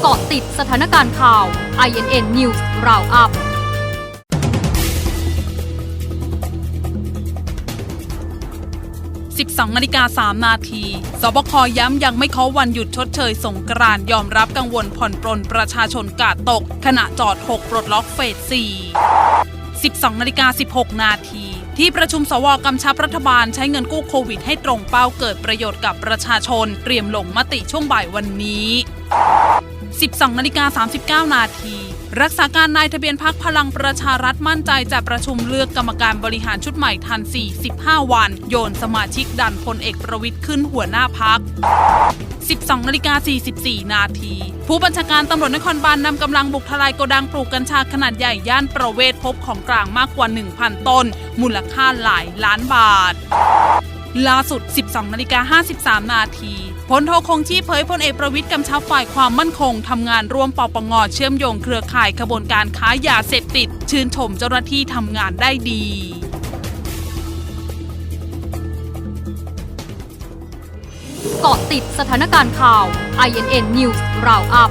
เกาะติดสถานการณ์ข่าว INN News Roundup 12นาฬิกา3นาทีสบคย้ำยังไม่เคาะวันหยุดชดเชยสงกรานยอมรับกังวลผ่อนปลนประชาชนกาดตก ขณะจอด 6 ปลดล็อกเฟส 4 12นาฬิกา16 นาทีที่ประชุมสวกำชับรัฐบาลใช้เงินกู้โควิดให้ตรงเป้าเกิดประโยชน์กับประชาชน เตรียมลงมติช่วงบ่ายวันนี้ 12 นาฬิกา 39 นาที รักษาการนายทะเบียนพักพลังประชารัฐมั่นใจจะประชุมเลือกกรรมการบริหารชุดใหม่ทัน 45 วัน โยนสมาชิกดันพลเอกประวิทย์ขึ้นหัวหน้าพัก 12 นาฬิกา 44 นาทีผู้บัญชาการตำรวจนครบาลนำกำลังบุกทลายโกดังปลูกกัญชาขนาดใหญ่ย่านประเวศพบของกลางมากกว่า 1,000 ต้น มูลค่าหลายล้านบาท ล่าสุด 12 นาฬิกา 53 นาที พลโทคงชีพเผยพลเอกประวิทย์กำชับฝ่ายความมั่นคงทำงานร่วมปปงเชื่อมโยงเครือข่ายขบวนการค้ายาเสพติด ชื่นชมเจ้าหน้าที่ทำงานได้ดีเกาะติดสถานการณ์ข่าว INN News Roundup